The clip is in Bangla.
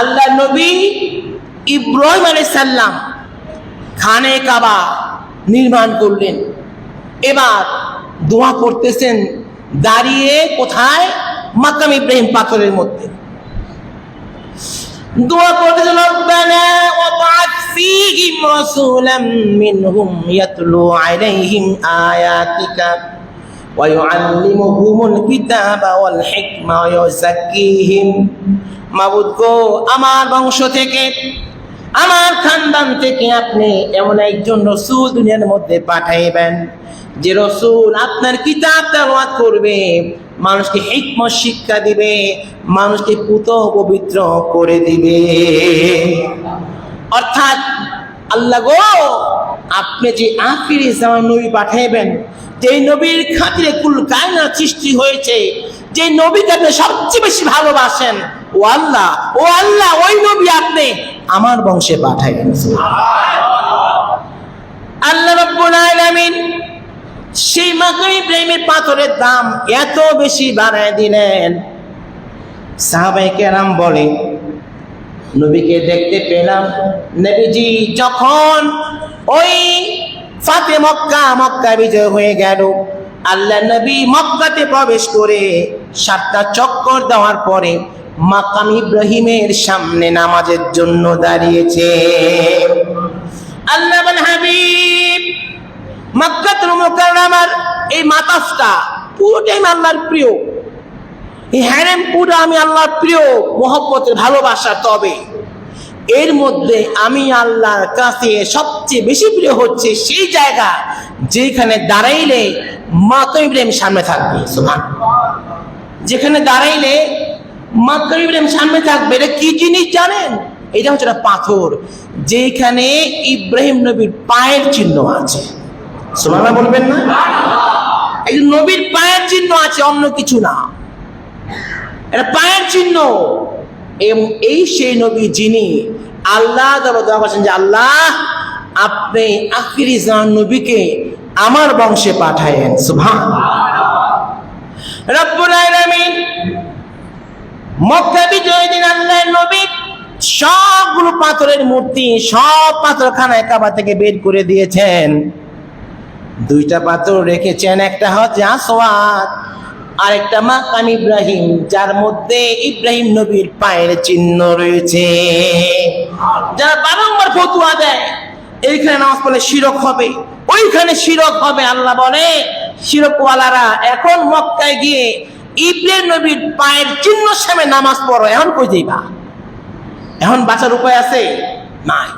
আল্লাহ নবী ইব্রাহিম আলাইহিস সালাম খানে কাবা নির্মাণ করলেন। এবার দোয়া করতেছেন দাঁড়িয়ে কোথায়? মাকাম ইব্রাহিম পাথরের মধ্যে। দোয়া করতেছেন, রব্বানা ওয়াবআথ ফীহিম রাসূলাম মিনহুম ইয়াতলু আলাইহিম আয়াতিকা। ওয়ায়ুআল্লিমুহুমুল কিতাবা ওয়াল হিকমা ওয়া ইউযাক্কিহিম মাবুদ গো, আমার বংশ থেকে, আমার খানদান থেকে আপনি এমন একজন রসুল দুনিয়ার মধ্যে পাঠাইবেন, যে রসুল আপনার কিতাব তেলাওয়াত করবে, মানুষকে হিকমত শিক্ষা দিবে, মানুষকে পুত পবিত্র করে দিবে। অর্থাৎ আল্লাহ গো আপনি যে আখিরি জামান নবী পাঠাইবেন, যে নবীর খাতিরে কুল কায়না সৃষ্টি হয়েছে, যে নবীকে আপনি সবচেয়ে বেশি ভালোবাসেন, ও আল্লাহ ও আল্লাহ, ওই নবী আপনি আমার বংশে পাঠাইবেন। আল্লাহ রব্বুল আলামিন সেই মাকাম ইব্রাহিমের পাথরের দাম এত বেশি বাড়ায় দিলেন। সাহাবাই কেরাম বলে, নবীকে দেখতে পেলাম। নবীজি যখন ফাতে মক্কা মক্কা বিজয় হয়ে গেল। আল্লাহ নবী মক্কাতে প্রবেশ করে সাতটা চক্কর দেওয়ার পরে মাকাম ইব্রাহিমের সামনে নামাজের জন্য দাঁড়িয়েছে। আল্লাহ হাবিব, মক্কাতুল মুকাররমার এই মাতাফটা পুরোটাই আল্লাহর প্রিয়। এই হ্যারেম পুরো আমি আল্লাহর প্রিয়, মোহব্বতের ভালোবাসা তবে। এর মধ্যে আমি আল্লাহর কাছে সবচেয়ে বেশি প্রিয় হচ্ছে সেই জায়গা যেখানে দাঁড়াইলে মাতো ইব্রাহিম সামনে থাকবে, সুবহান। যেখানে দাঁড়াইলে মাতো ইব্রাহিম সামনে থাকবে, এটা কি জিনিস জানেন? এটা হচ্ছে একটা পাথর, যেখানে ইব্রাহিম নবীর পায়ের চিহ্ন আছে। সুবহানাল্লাহ বলবেন না? এই নবীর পায়ের চিহ্ন আছে, অন্য কিছু না। এটা পায়ের চিহ্ন। এই সেই নবী যিনি আল্লাহ দ্বারা দোয়া করছেন যে, আল্লাহ, আপনি আখিরি জান নবীকে আমার বংশে পাঠায়েন। আল্লাহর নবী সবগুলো পাথরের মূর্তি সব পাথরখানায় কাবা থেকে বের করে দিয়েছেন। দুইটা পাথর রেখেছেন, একটা আর একটা ইব্রাহিম, যার মধ্যে ইব্রাহিম নবীর পায়ের চিহ্ন রয়েছে। যারা বারংবার ফতুয়া দেয়, এইখানে নামাজ পড়লে শিরক হবে। ওইখানে শিরক হবে, আল্লাহ বলে। শিরকওয়ালারা এখন মক্কায় গিয়ে ইব্রাহিম নবীর পায়ের চিহ্ন সামনে নামাজ পড়ো, এখন কই যাইবা? এখন বাঁচার উপায় আছে? নাই।